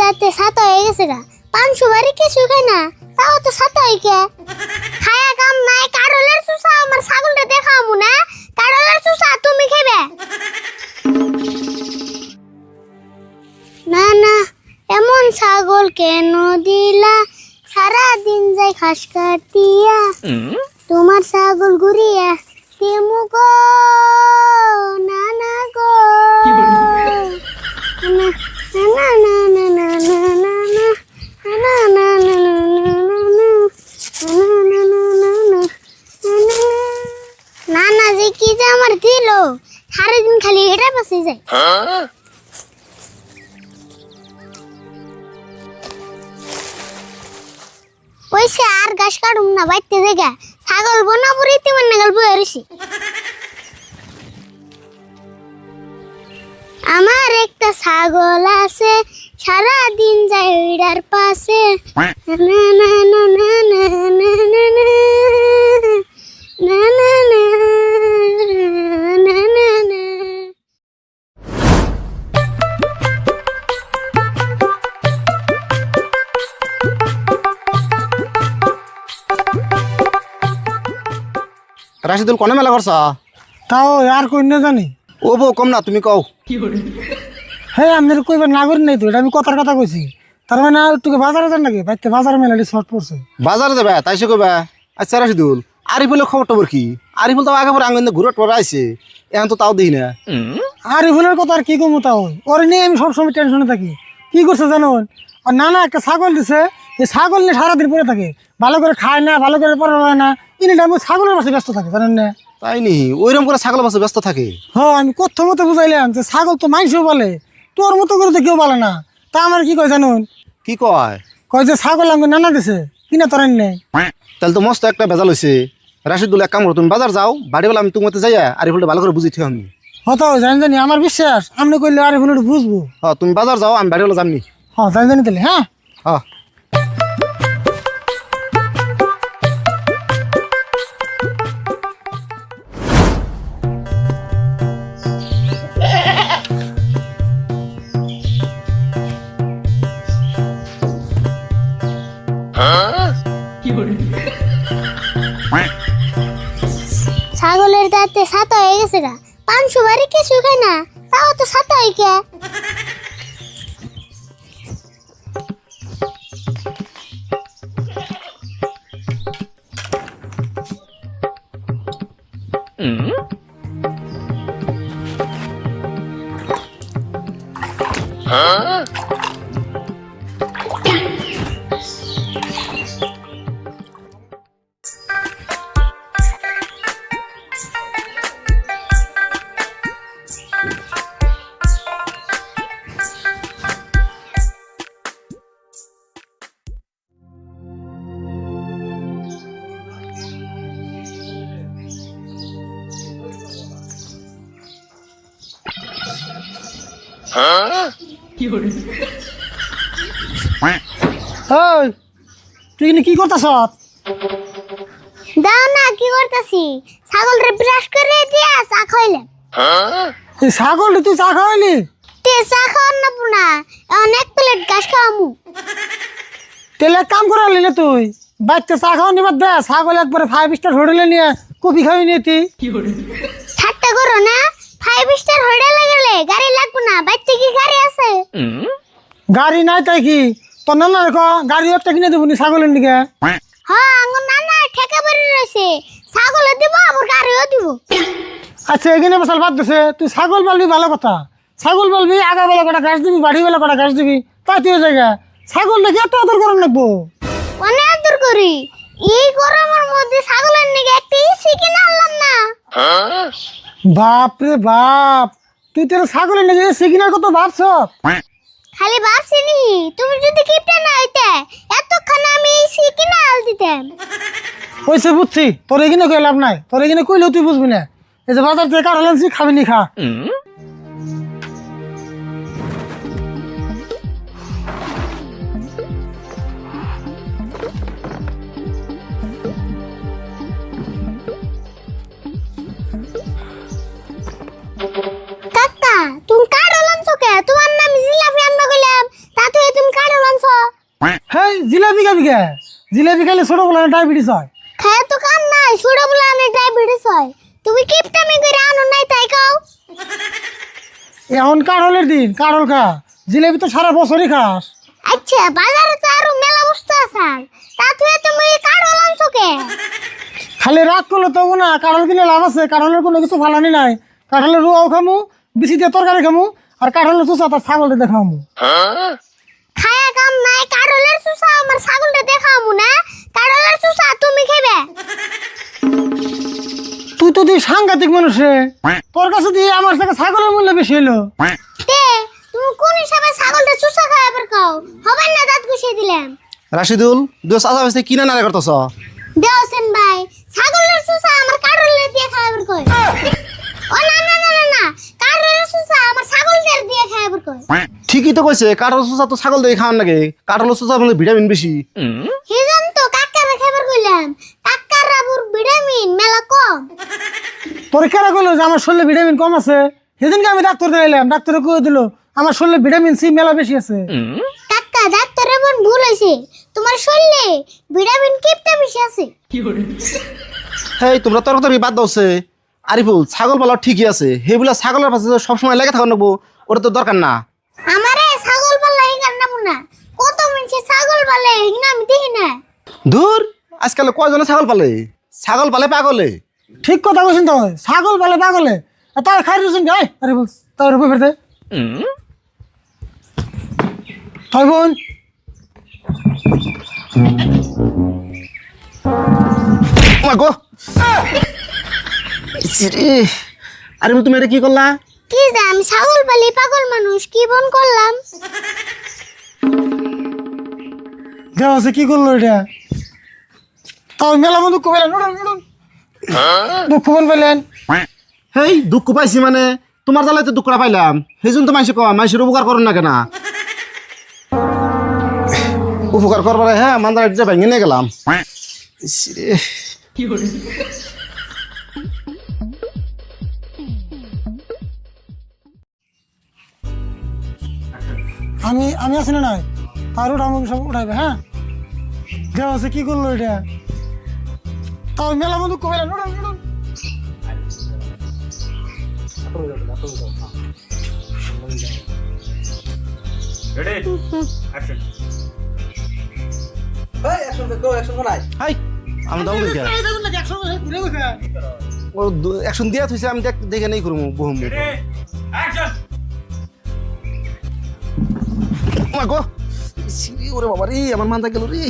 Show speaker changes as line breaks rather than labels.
দাঁতে সাত হয়ে গেছে গা। পাঁচশো বাড়ি কিছু খাই না তাও তো সাত হয় কে খায়া কাম নাই কারলের চুষা আমার ছাগলটা দেখামু না। কারলের চুষা তুমি খাবে? না না এমন ছাগল কেন দিলা? সারা দিন যাই ঘাস কাটিয়া। তোমার ছাগল ঘুরিয়া তেমু গো। না না গো। না না না। দিল। সারাদিন খালি এটা পাশে যায়। পয়সা আর ঘাস কাটুম না বাইতে জায়গা। ছাগল বনা পুরিতে মানে গল্প হরিছি আমার একটা ছাগল আছে সারা দিন যায় ওইটার পাশে। না না না
রাশিদুল কনে মেলা করছ?
তাও আর কই না জানি।
ও বউ কম না তুমি কও।
হ্যাঁ আমি কইবার না করি নাই তো এটা আমি কথার কথা কইছি। তার মানে আর তোকে বাজারে যান নাকি? বাইতে বাজার মেলালি শর্ট পড়ছে।
বাজারে যাবে তাই সে কবে আচ্ছা রাশিদুল আরিফুলের খবর টবর কি? আরিফুল তো আগে পরে আঙ্গন ঘুরে টরা আইছে এখন তো তাও দিই না।
আর ইভুলের কথা আর কি কমু তাও? ওর নিয়ে আমি সবসময় টেনশনে থাকি। কি করছে জানো? আর না না একটা ছাগল দিছে এই ছাগল নিয়ে সারাদিন পরে থাকে ভালো করে খায় না ভালো করে পড়া হয় না ইনি টাইম ছাগলের পাশে ব্যস্ত থাকে জানেন না?
তাই নি? ওইরকম করে ছাগল বাসে ব্যস্ত থাকে?
হ্যাঁ আমি কথ্য মতো বুঝাইলাম যে ছাগল তো মাইসও বলে তোর মতো করে তো কেউ বলে না। তা আমার কি কয় জানুন?
কি কয়?
কয় যে ছাগল আমাকে নানা দিছে কিনা তোরেন নেই
তাহলে তো মস্ত একটা ভেজাল হয়েছে রাশিদুল এক কাম করো তুমি বাজার যাও বাড়ি বেলা আমি তোমাতে যাইয়া আরিফুলটা ভালো করে বুঝি থিও আমি
হতো জানি জানি আমার বিশ্বাস আপনি কইলে আর এগুলো বুঝব।
হ্যাঁ তুমি বাজার যাও আমি বাড়ি বেলা যামনি
হ্যাঁ জানি জানি তাহলে হ্যাঁ?
ছাগলের দাঁতে সাত হয়ে গেছে গা। পাঁচশো বাড়ি কিছু খাই না, তাও তো সাত হয়ে কে
ওই তুই কি করতেছ
দাও না কি করতেছি? ছাগল রে ব্রাশ করে দিয়া চা খাইলাম।
এই ছাগল তুই চা
তে চা খাওয়ার না পুনা অনেক প্লেট ঘাস খাওয়ামু।
তেলে এক কাম করালি না তুই বাচ্চা চা দে ছাগল একবারে ফাইভ স্টার হোটেলে নিয়ে কফি খাওয়াই নিয়ে তুই।
ঠাট্টা করো না। ফাইভ স্টার হোটেলে গেলে গাড়ি লাগবে না বাচ্চা কি গাড়ি আছে?
গাড়ি নাই তাই কি? তোর নানা রেখো গাড়ি একটা কিনে দেবো নি ছাগলের দিকে
হ্যাঁ আঙ্গুর না না ঠেকা বাড়ি রয়েছে। ছাগলে দিব আবার গাড়িও দিব।
আচ্ছা এখানে বসাল বাদ দিছে। তুই ছাগল পালবি ভালো কথা। ছাগল পালবি আগা বেলা কটা গাছ দিবি বাড়ি বেলা কটা গাছ দিবি তাই তুই জায়গা ছাগল দেখে এত আদর করার লাগবো?
অনেক আদর করি। এই গরমের মধ্যে ছাগলের নিকে একটা ইসি কিনে আনলাম না।
বাপ রে বাপ তুই তোর ছাগলের যে সিগনাল কত ভাবছ?
খালি ভাবছি নি তুমি যদি কিপটা না হইতে এতক্ষণ আমি এই সিগনাল আল দিতাম।
ওইসে বুঝছি তোর এখানে কই লাভ নাই তোর এখানে কইলেও তুই বুঝবি না। এই যে বাজার থেকে কার হলেন খাবি নি খা।
জিলাপি
খাইলে ছোট বলে ডায়াবেটিস হয়।
খায় তো কাম নাই? ছোট বলে ডায়াবেটিস হয়। তুমি কিপটামি করে আনো নাই তাই খাও
এখন কাঠলের দিন কাঠল খা। জিলাপি তো সারা বছরই খাস।
আচ্ছা বাজারে তো আরও মেলা বস্তু আছে তা তুই তুমি কাঠল আনছো কে?
খালি রাগ করলে তো না। কাঠল কিনে লাভ আছে। কাঠলের কোনো কিছু ফালানি নাই। কাঠলের রুয়াও খামু বিচি দিয়ে তরকারি খামু আর কাঠলের চুষা তার ছাগলটা দেখামু।
খায়া কাম নাই কাঠলের চুষা আমার ছাগলটা দেখামু না কাঠলের চুষা তুমি খাবে।
তুই তো সাংঘাতিক মানুষ রে। তোর কাছে দিয়ে আমার থেকে ছাগলের মূল্য বেশি হলো
তে তুমি কোন হিসাবে ছাগলটা চুষা খায় আবার খাও হবে না দাঁত ঘুষিয়ে দিলাম।
রাশিদুল চাচা বেসতে কিনা নারে করতেছ?
দেওসেন ভাই ছাগলের চুষা আমার কাঠলের দিয়ে খাবার কই ও না না না না না কাঠলের চুষা আমার ছাগলদের দিয়ে খাবার কই
ঠিকই তো কইছে কাঠল চুচা তো ছাগল দিয়ে খাওয়ার নাকি? কাঠল চুচা মানে ভিটামিন বেশি।
হিজন তো কাকারা খাবার কইলাম। কাকারা বুর ভিটামিন মেলা কম।
তোর কেরা করল যে আমার শরীরে ভিটামিন কম আছে? সেদিনকে আমি ডাক্তার এলাম ডাক্তারে কয়ে দিল আমার শরীরে ভিটামিন সি মেলা বেশি আছে।
কাকা ডাক্তারের বোন ভুল হয়েছে তোমার শরীরে ভিটামিন কিপটা বেশি আছে।
হেই তোমরা তর্ক তর্কি বাদ দাওছে আরিফুল ছাগল পালা ঠিকই আছে। সেইগুলা ছাগলের পাশে সবসময় লেগে থাকা নেব ওটা তো দরকার না
আমারে ছাগল পাল্লা হিগার নাম না কত মানুষে ছাগল পালে আমি দেখি না।
দূর আজকাল কয়জনে ছাগল পালে? ছাগল পালে পাগলে।
ঠিক কথা বলছেন তো ছাগল বলে পাগলে। তার খাই দিয়েছেন গাই আরে বল তার উপর ফেরতে তাই বোন
গো। আরে তুমি এটা কি করলা?
কি যে আমি ছাগল পালি পাগল মানুষ কি বন করলাম?
দেওয়া কি করল এটা? তাও মেলা দুঃখ পেলেন দুঃখ মন পেলেন
হেই, দুঃখ পাইছি মানে তোমার জ্বালাতে দুঃখটা পাইলাম। সেই জন্য তো মাইসে কয় মাইসের উপকার করুন না কেন? উপকার করবার হ্যাঁ মান্দার যে ভেঙে নিয়ে গেলাম।
আমি আমি আছি না নাই? ওটা আমাকে সব উঠাইবে হ্যাঁ? দেওয়া আছে কি করল এটা? তাও মেলা নুডন
হাই আমি ও অ্যাকশন দিয়া থইছে আমি দেখ দেখে নেই করব বহুম মা গো। ইসরে, ওরে বাবা রে আমার মাথা গেল রে।